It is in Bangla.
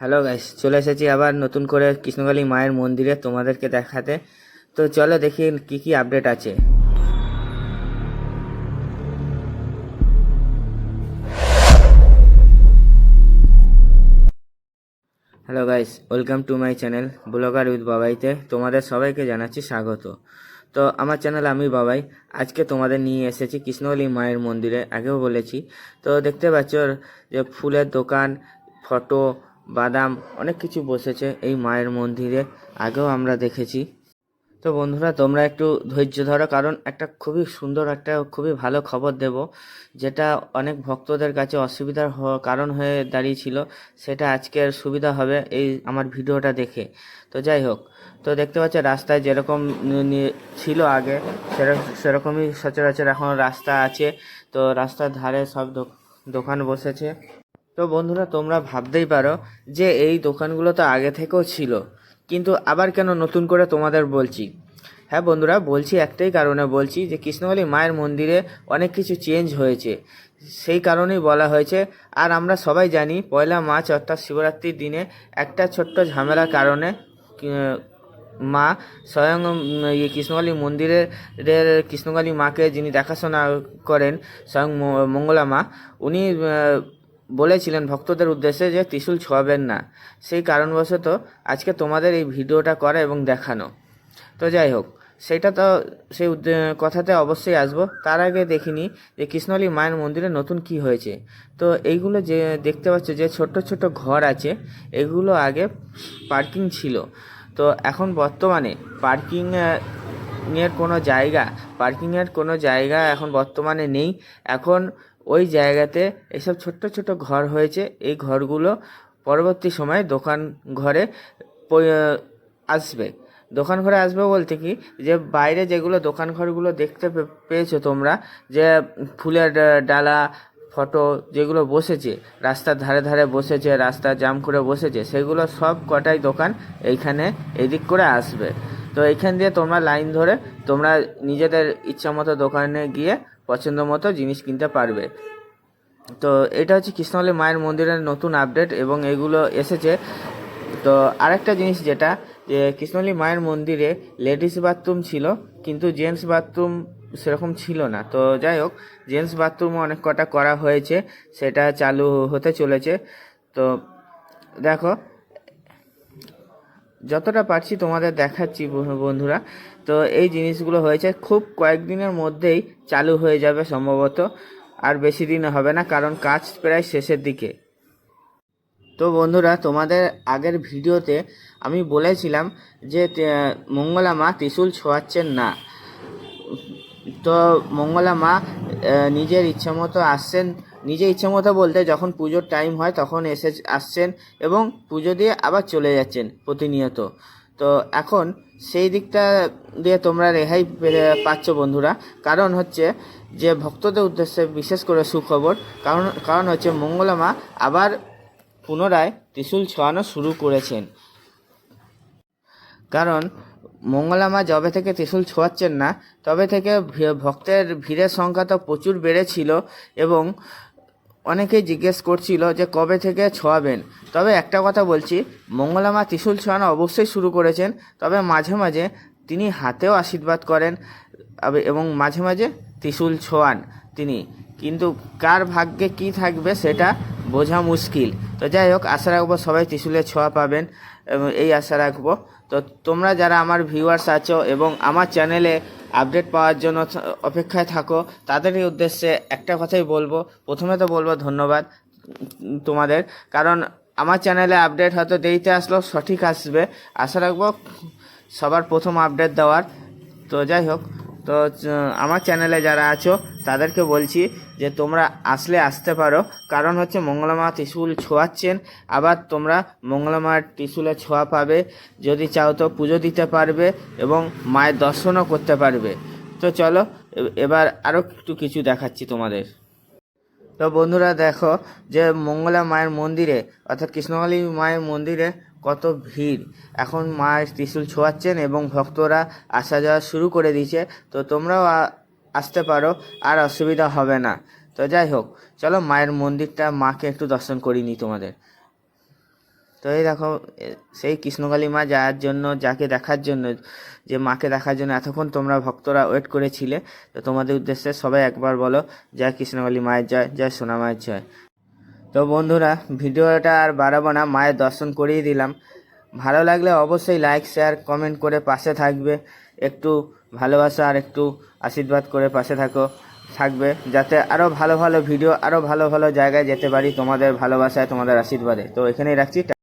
হ্যালো গাইস চলে এসেছি আবার নতুন করে কৃষ্ণকালী মায়ের মন্দিরে তোমাদেরকে দেখাতে। তো চলো দেখি কি কি আপডেট আছে। Hello guys welcome to my channel blogger with বাবাইতে তোমাদের সবাইকে জানাচ্ছি স্বাগত। তো আমার চ্যানেল আমি বাবাই আজকে তোমাদের নিয়ে এসেছি কৃষ্ণকালী মায়ের মন্দিরে, আগেও বলেছি। তো দেখতে পাচ্ছ যে ফুলের দোকান ফটো বাদাম, অনেক কিছু বসেছে এই মায়ের মন্দিরে, আগেও আমরা দেখেছি। তো বন্ধুরা, তোমরা একটু ধৈর্য ধরো, কারণ একটা খুবই সুন্দর, একটা খুবই ভালো খবর দেব, যেটা অনেক ভক্তদের কাছে অসুবিধার কারণ হয়ে দাঁড়িয়েছিল, সেটা আজকের সুবিধা হবে এই আমার ভিডিওটা দেখে। তো যাই হোক, তো দেখতে পাচ্ছ রাস্তায় যেরকম ছিল আগে সেরকম সেরকমই সচরাচর এখন রাস্তা আছে, তো রাস্তার ধারে সব দোক- দোকান বসেছে। তো বন্ধুরা, তোমরা ভাবতেই পারো যে এই দোকানগুলো তো আগে থেকেও ছিল, কিন্তু আবার কেন নতুন করে তোমাদের বলছি? হ্যাঁ বন্ধুরা, বলছি একটাই কারণে বলছি যে কৃষ্ণকালী মায়ের মন্দিরে অনেক কিছু চেঞ্জ হয়েছে। সেই কারণেই বলা হয়েছে, আর আমরা সবাই জানি পয়লা মার্চ অর্থাৎ শিবরাত্রির দিনে একটা ছোট্ট ঝামেলার কারণে মা স্বয়ং ইয়ে কৃষ্ণকালী মন্দিরের কৃষ্ণকালী মাকে যিনি দেখাশোনা করেন, স্বয়ং মঙ্গলা মা, উনি বলেছিলেন ভক্তদের উদ্দেশ্যে যে ত্রিশূল ছোঁয়াবেন না। সেই কারণবশত আজকে তোমাদের এই ভিডিওটা করা এবং দেখানো। তো যাই হোক, সেটা তো সেই কথাতে অবশ্যই আসব। তার আগে দেখিনি যে কৃষ্ণলী মায়ের মন্দিরে নতুন কি হয়েছে। তো এইগুলো যে দেখতে পাচ্ছ, যে ছোট্ট ছোট্ট ঘর আছে, এগুলো আগে পার্কিং ছিল। তো এখন বর্তমানে পার্কিং এর কোনো জায়গা, পার্কিংয়ের কোনো জায়গা এখন বর্তমানে নেই। এখন ওই জায়গাতে এসব ছোট্ট ছোট্ট ঘর হয়েছে। এই ঘরগুলো পরবর্তী সময়ে দোকান ঘরে আসবে। দোকান ঘরে আসবে বলতে কি যে, বাইরে যেগুলো দোকান ঘরগুলো দেখতে পেয়েছ তোমরা, যে ফুলের ডালা, ফটো যেগুলো বসেছে, রাস্তার ধারে ধারে বসেছে রাস্তা জাম করে বসেছে, সেগুলো সব কটাই দোকান এইখানে এদিক করে আসবে। তো এইখান দিয়ে তোমরা লাইন ধরে তোমরা নিজেদের ইচ্ছা মতো দোকানে গিয়ে পছন্দ মতো জিনিস কিনতে পারবে। তো এটা হচ্ছে কৃষ্ণকালী মায়ের মন্দিরের নতুন আপডেট এবং এগুলো এসেছে। তো আরেকটা জিনিস যেটা, যে কৃষ্ণকালী মায়ের মন্দিরে লেডিস বাথরুম ছিল, কিন্তু জেন্টস বাথরুম সেরকম ছিল না। তো যাই হোক জেন্টস বাথরুমও অনেক কটা করা হয়েছে, সেটা চালু হতে চলেছে। তো দেখো যতটা পারছি তোমাদের দেখাচ্ছি বন্ধুরা। তো এই জিনিসগুলো হয়েছে, খুব কয়েকদিনের মধ্যেই চালু হয়ে যাবে সম্ভবত, আর বেশি দিন হবে না, কারণ কাজ প্রায় শেষের দিকে। তো বন্ধুরা, তোমাদের আগের ভিডিওতে আমি বলেছিলাম যে মঙ্গলা মা ত্রিশূল ছোঁয়াচ্ছেন না। তো মঙ্গলা মা নিজের ইচ্ছে মতো আসছেন নিজের ইচ্ছে মতো বলতে যখন পুজোর টাইম হয় তখন এসে আসছেন এবং পুজো দিয়ে আবার চলে যাচ্ছেন প্রতিনিয়ত। তো এখন সেই দিকটা দিয়ে তোমরা রেহাই পাচ্ছ বন্ধুরা। কারণ হচ্ছে যে ভক্তদের উদ্দেশ্যে বিশেষ করে সুখবর, কারণ কারণ হচ্ছে মঙ্গলা মা আবার পুনরায় ত্রিশূল ছোঁয়ানো শুরু করেছেন। কারণ মঙ্গলামা যবে থেকে ত্রিশূল ছোঁয়াচ্ছেন না, তবে থেকে ভক্তের ভিড়ের সংখ্যা তো প্রচুর বেড়েছিল এবং অনেকেই জিজ্ঞেস করছিল যে কবে থেকে ছোঁয়াবেন। তবে একটা কথা বলছি, মঙ্গলা মা ত্রিশূল ছোঁয়ানো অবশ্যই শুরু করেছেন, তবে মাঝে মাঝে তিনি হাতেও আশীর্বাদ করেন এবং মাঝে মাঝে ত্রিশূল ছোঁয়ান তিনি। কিন্তু কার ভাগ্যে কি থাকবে সেটা বোঝা মুশকিল। তো যাই হোক, আশা রাখব সবাই ত্রিশূলের ছোঁয়া পাবেন, এবং এই আশা রাখব। তো তোমরা যারা আমার ভিউয়ার্স আছো এবং আমার চ্যানেলে আপডেট পাওয়ার জন্য অপেক্ষায় থাকো, তাদেরই উদ্দেশ্যে একটা কথাই বলব। প্রথমে তো বলব ধন্যবাদ তোমাদের, কারণ আমার চ্যানেলে আপডেট হয়তো দেরিতে আসলেও সঠিক আসবে। আশা রাখব সবার প্রথম আপডেট দেওয়ার। তো যাই হোক, তো আমার চ্যানেলে যারা আছো, তাদেরকে বলছি যে তোমরা আসলে আসতে পারো। কারণ হচ্ছে মঙ্গলামা ত্রিশূল ছোঁয়াচ্ছেন। আবার তোমরা মঙ্গলামার ত্রিশূলে ছোঁয়া পাবে। যদি চাও তো পুজো দিতে পারবে এবং মায়ের দর্শনও করতে পারবে। তো চলো, এবার আরও একটু কিছু দেখাচ্ছি তোমাদের। তো বন্ধুরা দেখো যে মঙ্গলা মায়ের মন্দিরে, অর্থাৎ কৃষ্ণকালী মায়ের মন্দিরে কত ভিড়। এখন মায়ের ত্রিশূল ছোঁয়াচ্ছেন এবং ভক্তরা আসা যাওয়া শুরু করে দিয়েছে। তো তোমরাও আসতে পারো, আর অসুবিধা হবে না। তো যাই হোক, চলো মায়ের মন্দিরটা মাকে একটু দর্শন করিনি তোমাদের। তো এই দেখো সেই কৃষ্ণকালী মা যাওয়ার জন্য, যাকে দেখার জন্য, যে মাকে দেখার জন্য এতক্ষণ তোমরা ভক্তরা ওয়েট করেছিলে, তো তোমাদের উদ্দেশ্যে সবাই একবার বলো, জয় কৃষ্ণকালী মায়ের জয় জয় সোনা মায়ের জয়। তো বন্ধুরা, ভিডিওটা আর বাড়াবো না, মায়ের দর্শন করিয়ে দিলাম। ভালো লাগলে অবশ্যই লাইক শেয়ার কমেন্ট করে পাশে থাকবে। একটু ভালোবাসা আর একটু আশীর্বাদ করে পাশে থাকো, থাকবে, যাতে আরও ভালো ভালো ভিডিও আরও ভালো ভালো জায়গায় যেতে পারি তোমাদের ভালোবাসায়, তোমাদের আশীর্বাদে। তো এখানেই রাখছি।